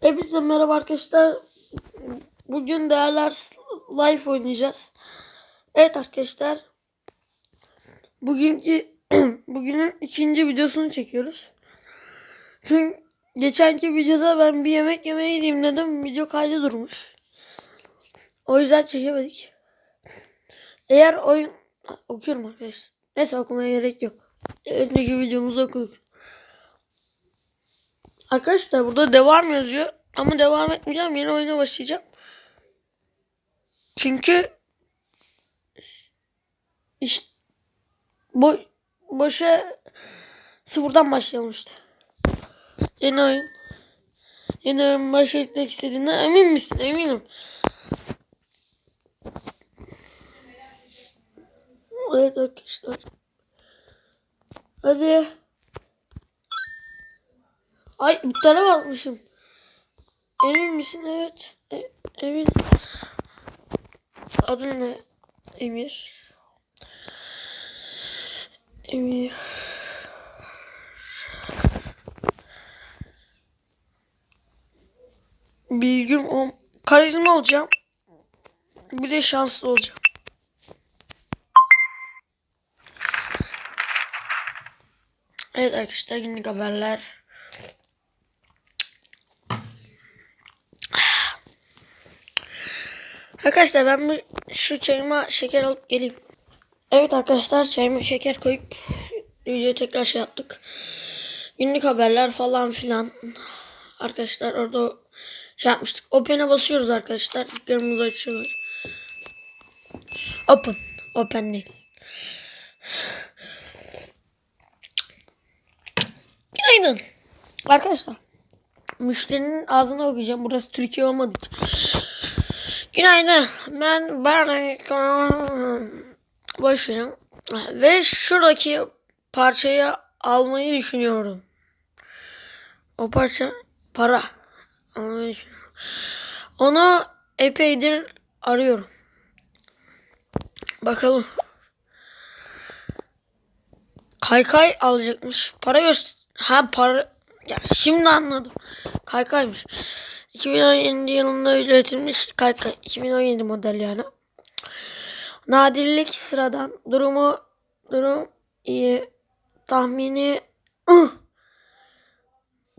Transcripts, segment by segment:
Hepinize merhaba arkadaşlar. Bugün Değerler Live oynayacağız. Evet arkadaşlar. Bugünkü bugünün ikinci videosunu çekiyoruz. Çünkü geçenki videoda ben bir yemek yemeye gideyim dedim. Video kaydı durmuş. O yüzden çekemedik. Eğer oyun okuyorum arkadaşlar. Neyse okumaya gerek yok. Önceki videomuzu okuduk. Arkadaşlar burada devam yazıyor. Ama devam etmeyeceğim. Yeni oyuna başlayacağım. Çünkü işte bo boşa sıfırdan başlayalım işte. Yeni oyun. Yeni oyun başlatmak istediğine emin misin? Eminim. Evet arkadaşlar. Hadi. Ay iptale basmışım. Emin misin? Evet. E, emin. Adın ne? Emir. Emir. Bilgim o. Karizma olacağım. Bir de şanslı olacağım. Evet arkadaşlar günlük haberler. Arkadaşlar ben bir şu çayıma şeker alıp geleyim. Evet arkadaşlar çayıma şeker koyup videoyu tekrar şey yaptık. Günlük haberler falan filan. Arkadaşlar orada şey yapmıştık. Open'e basıyoruz arkadaşlar. Kırmızı açılıyor. Open. Open değil. Günaydın. Arkadaşlar. Müşterinin ağzına okuyacağım. Burası Türkiye olmadığı için. Günaydın. Ben ben başlayacağım. Ve şuradaki parçayı almayı düşünüyorum. O parça para. Almayı düşünüyorum. Onu epeydir arıyorum. Bakalım. Kaykay alacakmış. Para göster. Ha para. Ya şimdi anladım. Kaykaymış. 2017 yılında üretilmiş kaykay. 2017 model yani. Nadirlik sıradan. Durumu durum iyi. Tahmini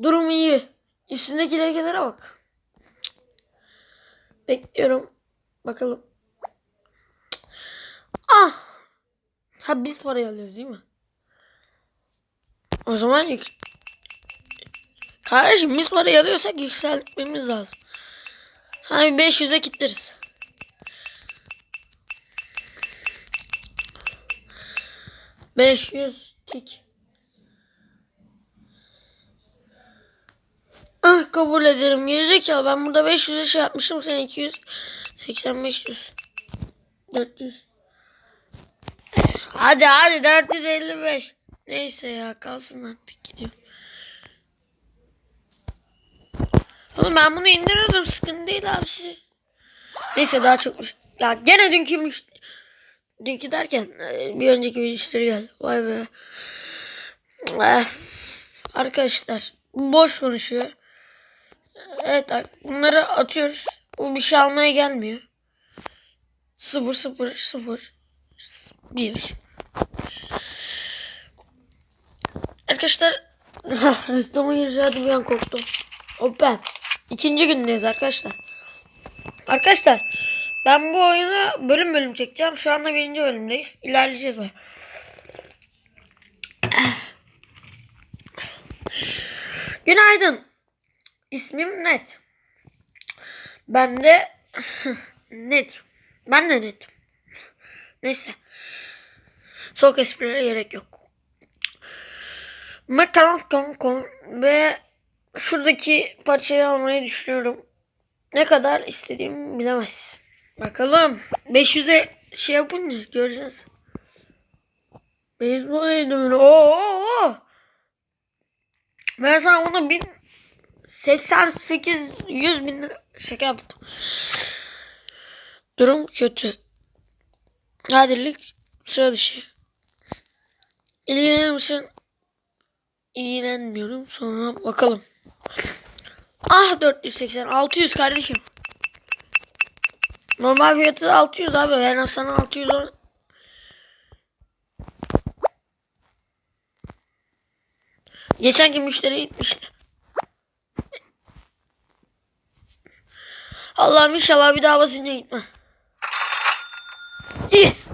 durum iyi. Üstündeki lekelere bak. Bekliyorum. Bakalım. Ah. Ha biz parayı alıyoruz değil mi? O zaman yük... Kardeşim biz parayı alıyorsak yükseltmemiz lazım. Sana bir 500'e kitleriz. Beş yüz tik. Ah kabul ederim. Gerizekalı ben burada 500'e şey yapmışım. Sen 200. 80 500. 400. Hadi hadi 455. Neyse ya kalsın artık gidiyorum. Oğlum ben bunu indirirdim sıkıntı değil abisi. Neyse daha çokmuş. Ya gene dünkü. Dünkü derken e, bir önceki müşteri geldi. Vay be. Eh. Arkadaşlar boş konuşuyor. Evet bunları atıyoruz. Bu bir şey almaya gelmiyor. 0 0 0 1 Arkadaşlar reklama gireceğim bir an korktum. O ben. İkinci gündeyiz arkadaşlar. Arkadaşlar ben bu oyunu bölüm bölüm çekeceğim. Şu anda birinci bölümdeyiz. İlerleyeceğiz böyle. Günaydın. İsmim Net. Ben de Net. Ben de Net. Neyse. Soğuk esprilere gerek yok. Mekaron ve şuradaki parçayı almayı düşünüyorum. Ne kadar istediğimi bilemezsin. Bakalım. 500'e şey yapınca göreceğiz. Beyzbol eğitimini. Oo, Ben sana bunu bin 88 100 bin lira şaka yaptım. Durum kötü. Nadirlik sıra dışı. İlgilenir misin? İlgilenmiyorum. Sonra bakalım. Ah Ah 480. 600 kardeşim. Normal fiyatı da 600 abi. Ben sana 600 on- Geçenki müşteri gitmişti. Allah'ım inşallah bir daha basınca gitme. Yes.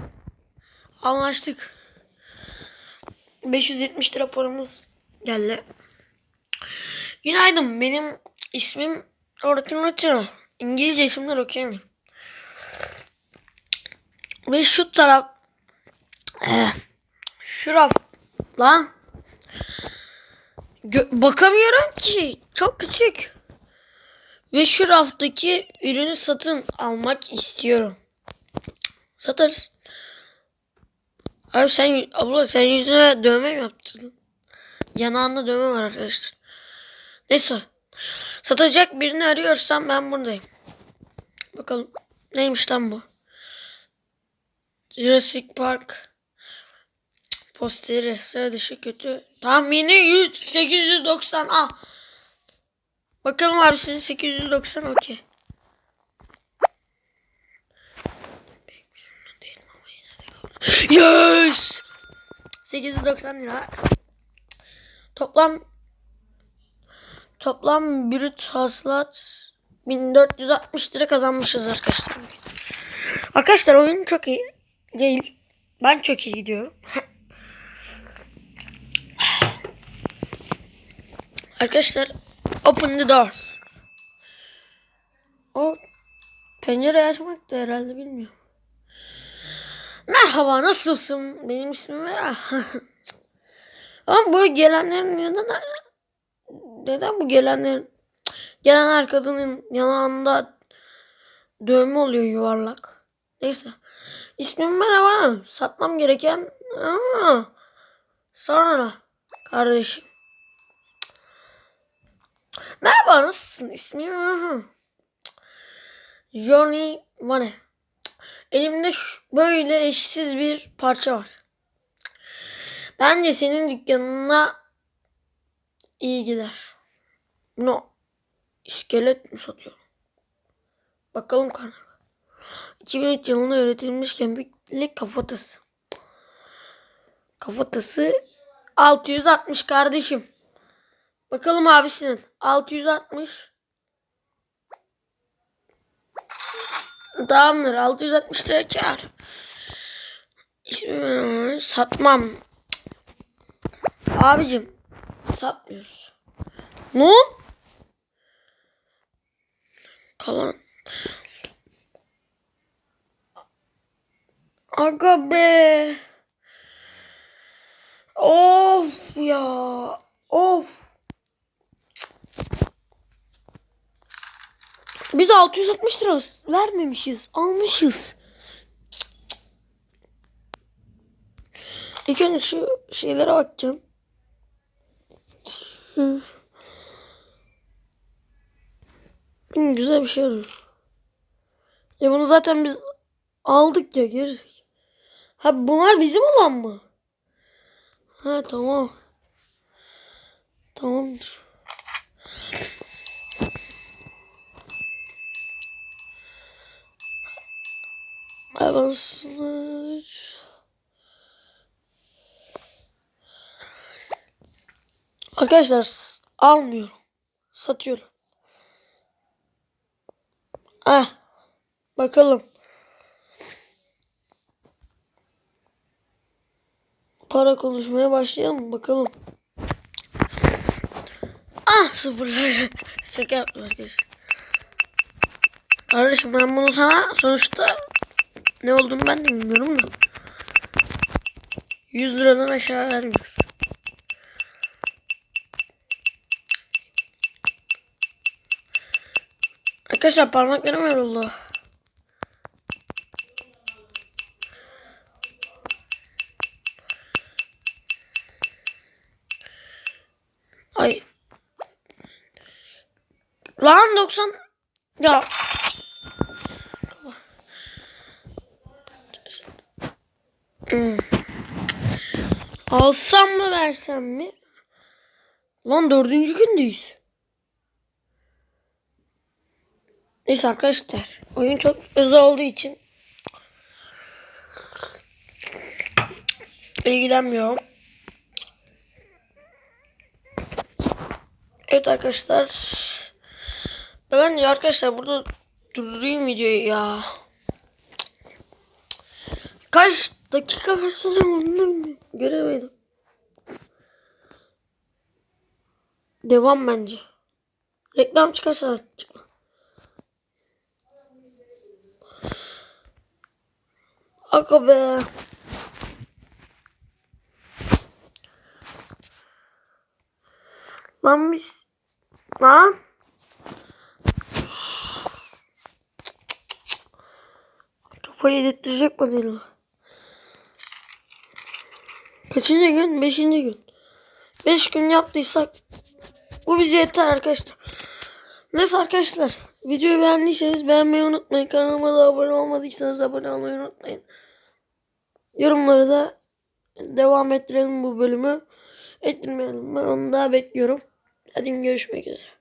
Anlaştık. 570 lira paramız geldi. Günaydın. Benim ismim Orkun Rotino. İngilizce isimler okuyamıyorum. Ve şu taraf eh, şu raf lan Gö- bakamıyorum ki. Çok küçük. Ve şu raftaki ürünü satın almak istiyorum. Satarız. Abi sen abla sen yüzüne dövme mi yaptırdın? Yanağında dövme var arkadaşlar. Neyse. Satacak birini arıyorsam ben buradayım. Bakalım. Neymiş lan bu? Jurassic Park posteri sıra dışı kötü. Tahmini 100 890 al. Bakalım abi senin 890 okey. Yes! 890 lira. Toplam toplam brüt hasılat 1460 lira kazanmışız arkadaşlar. Arkadaşlar oyun çok iyi değil. Ben çok iyi gidiyorum. Arkadaşlar open the door. O pencere açmak da herhalde bilmiyorum. Merhaba nasılsın? Benim ismim Vera. Ama bu gelenlerin yanında neden bu gelenlerin gelen her kadının yanağında dövme oluyor yuvarlak. Neyse. İsmim merhaba. Satmam gereken Aa, sonra kardeşim. Merhaba nasılsın? İsmim Johnny Money. Elimde böyle eşsiz bir parça var. Bence senin dükkanına iyi gider. No. İskelet mi satıyor? Bakalım kaynak. 2003 yılında üretilmiş kemikli kafatası. Kafatası 660 kardeşim. Bakalım abisinin 660. Tamamdır 660 lira kar. İsmim satmam. Abicim satmıyoruz. Ne? Kalan. Aga be. Of ya. Of. Biz 660 lira vermemişiz. Almışız. İlk önce şu şeylere bakacağım. Hmm, güzel bir şey arıyor. Ya bunu zaten biz aldık ya geri. Ha bunlar bizim olan mı? Ha tamam. Tamamdır. Avanslar. Arkadaşlar almıyorum. Satıyorum. Ah. Bakalım. Para konuşmaya başlayalım bakalım. Ah sıfırlar. Şaka yaptım arkadaşlar. Kardeşim ben bunu sana sonuçta ne olduğunu ben de bilmiyorum da. 100 liradan aşağı vermiyor. Arkadaşlar parmaklarım yoruldu. Ay. Lan 90 ya Hmm. Alsam mı versem mi? Lan dördüncü gündeyiz. Neyse arkadaşlar. Oyun çok özel olduğu için ilgilenmiyorum. Evet arkadaşlar. Bence arkadaşlar burada durdurayım videoyu ya. Kaç dakika kaç sene göremedim. Devam bence. Reklam çıkarsa çıkma. Aga be. Lan biz. Lan. Kafayı yedirtecek bana illa. Kaçıncı gün? Beşinci gün. Beş gün yaptıysak bu bize yeter arkadaşlar. Neyse arkadaşlar. Videoyu beğendiyseniz beğenmeyi unutmayın. Kanalıma da abone olmadıysanız abone olmayı unutmayın. Yorumları da devam ettirelim bu bölümü. Ettirmeyelim. Ben onu daha bekliyorum. Hadi görüşmek üzere.